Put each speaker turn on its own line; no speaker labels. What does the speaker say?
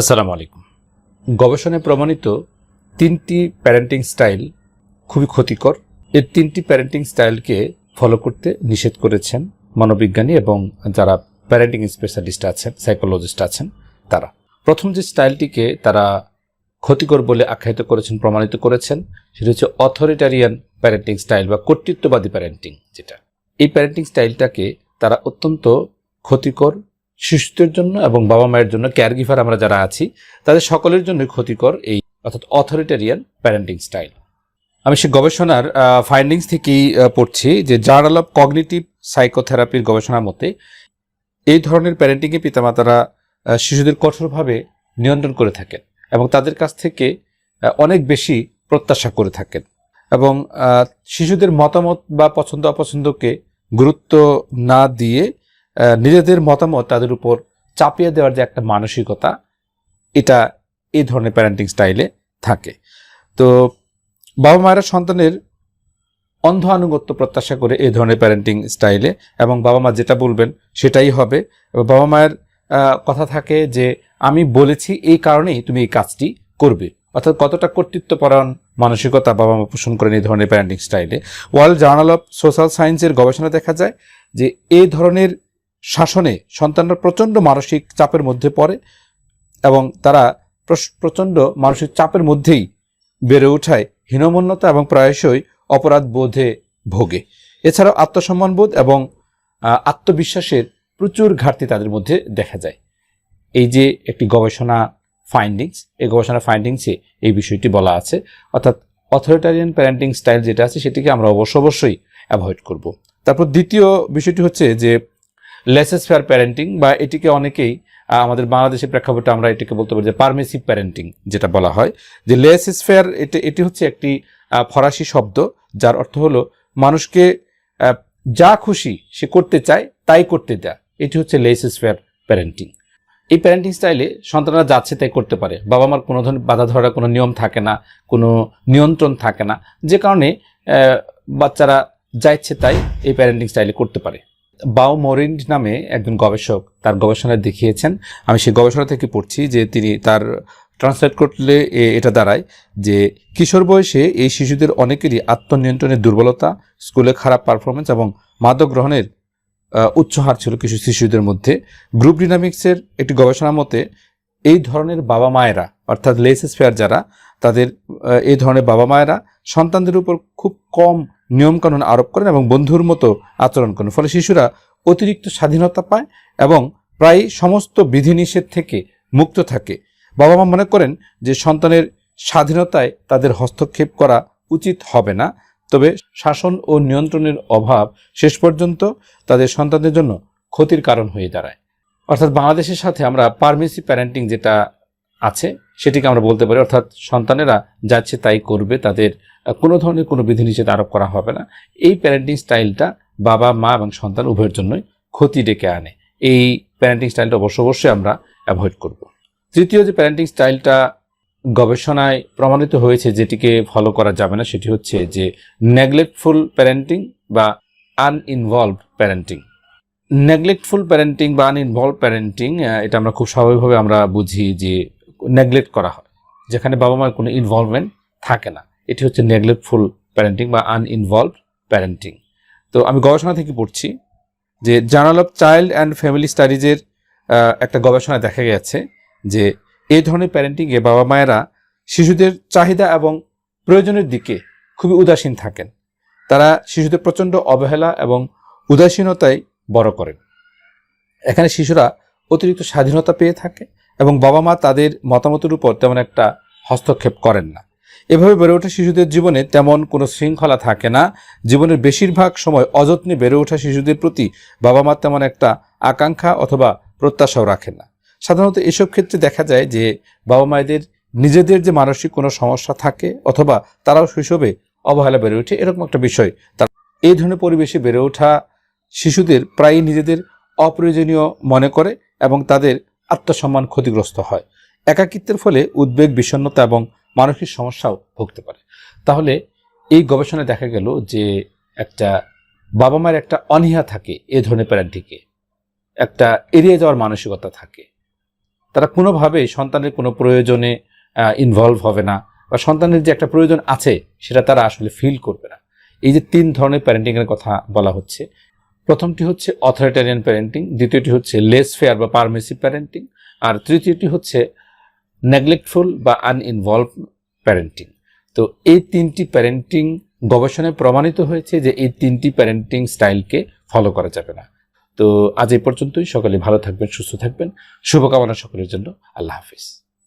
আসসালামু আলাইকুম। গবেষণায় প্রমাণিত তিনটি প্যারেন্টিং স্টাইল খুবই ক্ষতিকর। এই তিনটি প্যারেন্টিং স্টাইলকে ফলো করতে নিষেধ করেছেন মনোবিজ্ঞানী এবং যারা প্যারেন্টিং স্পেশালিস্ট আছেন সাইকোলজিস্ট আছেন, তারা। প্রথম যে স্টাইলটিকে তারা ক্ষতিকর বলে আখ্যায়িত করেছেন, প্রমাণিত করেছেন, সেটা হচ্ছে অথরিটারিয়ান প্যারেন্টিং স্টাইল বা কর্তৃত্ববাদী প্যারেন্টিং যেটা। এই প্যারেন্টিং স্টাইলটাকে তারা অত্যন্ত ক্ষতিকর শিশুদের জন্য এবং বাবা মায়ের জন্য কেয়ার গিভার আমরা যারা আছি, তাদের সকলের জন্য ক্ষতিকর এই অর্থাৎ অথরিটারিয়ান প্যারেন্টিং স্টাইল আমি সে গবেষণার ফাইন্ডিংস থেকেই পড়ছি যে জার্নাল অফ কগনিটিভ সাইকোথেরাপির গবেষণার মতে এই ধরনের প্যারেন্টিংয়ে পিতামাতারা শিশুদের কঠোরভাবে নিয়ন্ত্রণ করে থাকেন এবং তাদের কাছ থেকে অনেক বেশি প্রত্যাশা করে থাকেন এবং শিশুদের মতামত বা পছন্দ অপছন্দকে গুরুত্ব না দিয়ে নিজেদের মতামত তাদের উপর চাপিয়ে দেওয়ার যে একটা মানসিকতা, এটা এই ধরনের প্যারেন্টিং স্টাইলে থাকে। তো বাবা মায়েরা সন্তানের অন্ধ আনুগত্য প্রত্যাশা করে এই ধরনের প্যারেন্টিং স্টাইলে এবং বাবা মা যেটা বলবেন সেটাই হবে। বাবা মায়ের কথা থাকে যে, আমি বলেছি এই কারণেই তুমি এই কাজটি করবে। অর্থাৎ কতটা কর্তৃত্বপরায়ণ মানসিকতা বাবা মা পোষণ করেন এই ধরনের প্যারেন্টিং স্টাইলে ওয়ার্ল্ড জার্নাল অফ সোশ্যাল সায়েন্সের গবেষণা দেখা যায় যে, এই ধরনের শাসনে সন্তানরা প্রচণ্ড মানসিক চাপের মধ্যে পড়ে এবং তারা প্রচণ্ড মানসিক চাপের মধ্যেই বেড়ে ওঠায়, হীনমন্যতা এবং প্রায়শই অপরাধ বোধে ভোগে। এছাড়াও আত্মসম্মানবোধ এবং আত্মবিশ্বাসের প্রচুর ঘাটতি তাদের মধ্যে দেখা যায়। এই যে একটি গবেষণা ফাইন্ডিংস এই গবেষণা ফাইন্ডিংসে এই বিষয়টি বলা আছে, অর্থাৎ অথরিটারিয়ান প্যারেন্টিং স্টাইল যেটা আছে, সেটিকে আমরা অবশ্য অবশ্যই অ্যাভয়েড করব। তারপর দ্বিতীয় বিষয়টি হচ্ছে যে লেসেস ফেয়ার প্যারেন্টিং বা এটিকে অনেকেই আমাদের বাংলাদেশের প্রেক্ষাপটে আমরা এটিকে বলতে পারি যে পারমিসিভ প্যারেন্টিং যেটা বলা হয়। যে লেস লেসেস ফেয়ার এটি এটি হচ্ছে একটি ফরাসি শব্দ যার অর্থ হলো মানুষকে যা খুশি সে করতে চায়, তাই করতে দেয়। এটি হচ্ছে লেস লেসেস ফেয়ার প্যারেন্টিং এই প্যারেন্টিং স্টাইলে সন্তানরা যাচ্ছে তাই করতে পারে। বাবা মার কোনো ধরনের বাধা ধরার কোনো নিয়ম থাকে না, কোনো নিয়ন্ত্রণ থাকে না। যে কারণে বাচ্চারা যা ইচ্ছে তাই এই প্যারেন্টিং স্টাইলে করতে পারে। বাও মরিন্ড নামে একজন গবেষক তার গবেষণায় দেখিয়েছেন। আমি সেই গবেষণা থেকে পড়ছি যে তিনি তার ট্রান্সলেট করলে এটা দাঁড়ায় যে কিশোর বয়সে এই শিশুদের অনেকেরই আত্মনিয়ন্ত্রণের দুর্বলতা, স্কুলে খারাপ পারফরমেন্স এবং মাদক গ্রহণের উচ্চ হার ছিল কিছু শিশুদের মধ্যে। গ্রুপ ডিনামিক্সের একটি গবেষণা মতে এই ধরনের বাবা মায়েরা, অর্থাৎ লেসেস ফেয়ার যারা, তাদের এই ধরনের বাবা মায়েরা সন্তানদের উপর খুব কম নিয়মকানুন আরোপ করেন এবং বন্ধুর মতো আচরণ করেন। ফলে শিশুরা অতিরিক্ত স্বাধীনতা পায় এবং প্রায় সমস্ত বিধিনিষেধ থেকে মুক্ত থাকে। বাবা মা মনে করেন যে সন্তানের স্বাধীনতায় তাদের হস্তক্ষেপ করা উচিত হবে না। তবে শাসন ও নিয়ন্ত্রণের অভাব শেষ পর্যন্ত তাদের সন্তানদের জন্য ক্ষতির কারণ হয়ে দাঁড়ায়। অর্থাৎ বাংলাদেশের সাথে আমরা পারমিসিভ প্যারেন্টিং যেটা আছে সেটিকে আমরা বলতে পারি, অর্থাৎ সন্তানেরা যাচ্ছে তাই করবে, তাদের কোনো ধরনের কোনো বিধিনিষেধ আরোপ করা হবে না। এই প্যারেন্টিং স্টাইলটা বাবা, মা এবং সন্তান উভয়ের জন্যই ক্ষতি ডেকে আনে। এই প্যারেন্টিং স্টাইলটা অবশ্য অবশ্যই আমরা অ্যাভয়েড করব। তৃতীয় যে প্যারেন্টিং স্টাইলটা গবেষণায় প্রমাণিত হয়েছে যেটিকে ফলো করা যাবে না, সেটি হচ্ছে যে নেগলেক্টফুল প্যারেন্টিং বা আনইনভলভ প্যারেন্টিং নেগলেক্টফুল প্যারেন্টিং বা আনইনভলভ প্যারেন্টিং এটা আমরা খুব স্বাভাবিকভাবে আমরা বুঝি যে নেগলেক্ট করা হয়, যেখানে বাবা মায়ের কোনো ইনভলভমেন্ট থাকে না। এটি হচ্ছে নেগলেক্টফুল প্যারেন্টিং বা আনইনভলভ প্যারেন্টিং তো আমি গবেষণা থেকে পড়ছি যে journal of child and family স্টাডিজের একটা গবেষণায় দেখা গেছে যে এই ধরনের প্যারেন্টিংয়ে বাবা মায়েরা শিশুদের চাহিদা এবং প্রয়োজনের দিকে খুবই উদাসীন থাকেন। তারা শিশুদের প্রচণ্ড অবহেলা এবং উদাসীনতায় বড় করেন। এখানে শিশুরা অতিরিক্ত স্বাধীনতা পেয়ে থাকে এবং বাবা মা তাদের মতামতের উপর তেমন একটা হস্তক্ষেপ করেন না। এভাবে বেড়ে ওঠা শিশুদের জীবনে তেমন কোনো শৃঙ্খলা থাকে না। জীবনের বেশিরভাগ সময় অযত্নে বেড়ে ওঠা শিশুদের প্রতি বাবা মা তেমন একটা আকাঙ্ক্ষা অথবা প্রত্যাশাও রাখেন না। সাধারণত এসব ক্ষেত্রে দেখা যায় যে বাবা মায়েদের নিজেদের যে মানসিক কোনো সমস্যা থাকে অথবা তারাও শৈশবে অবহেলা বেড়ে ওঠে, এরকম একটা বিষয়। তার এই ধরনের পরিবেশে বেড়ে ওঠা শিশুদের প্রায়ই নিজেদের অপ্রয়োজনীয় মনে করে এবং তাদের আত্মসম্মান ক্ষতিগ্রস্ত হয়। একাকিত্বের ফলে উদ্বেগ, বিষণ্ণতা এবং মানসিক সমস্যাও ভুগতে পারে। তাহলে এই গবেষণায় দেখা গেল যে একটা বাবা মায়ের একটা অনীহা থাকে এ ধরনের প্যারেন্টিংকে একটা এড়িয়ে যাওয়ার মানসিকতা থাকে। তারা কোনোভাবে সন্তানের কোনো প্রয়োজনে ইনভলভ হবে না বা সন্তানের যে একটা প্রয়োজন আছে সেটা তারা আসলে ফিল করবে না। এই যে তিন ধরনের প্যারেন্টিংয়ের কথা বলা হচ্ছে প্রথমটি হচ্ছে অথরিটারিয়ান প্যারেন্টিং দ্বিতীয়টি হচ্ছে লেস ফেয়ার বা পারমিসিভ প্যারেন্টিং আর তৃতীয়টি হচ্ছে নেগলেক্টফুল বা আনইনভলভ প্যারেন্টিং তো এই তিনটি প্যারেন্টিং গবেষণায় প্রমাণিত হয়েছে যে এই তিনটি প্যারেন্টিং স্টাইলকে ফলো করা যাবে না। তো আজ এই পর্যন্তই। সকলে ভালো থাকবেন, সুস্থ থাকবেন। শুভকামনা সকলের জন্য। আল্লাহ হাফিজ।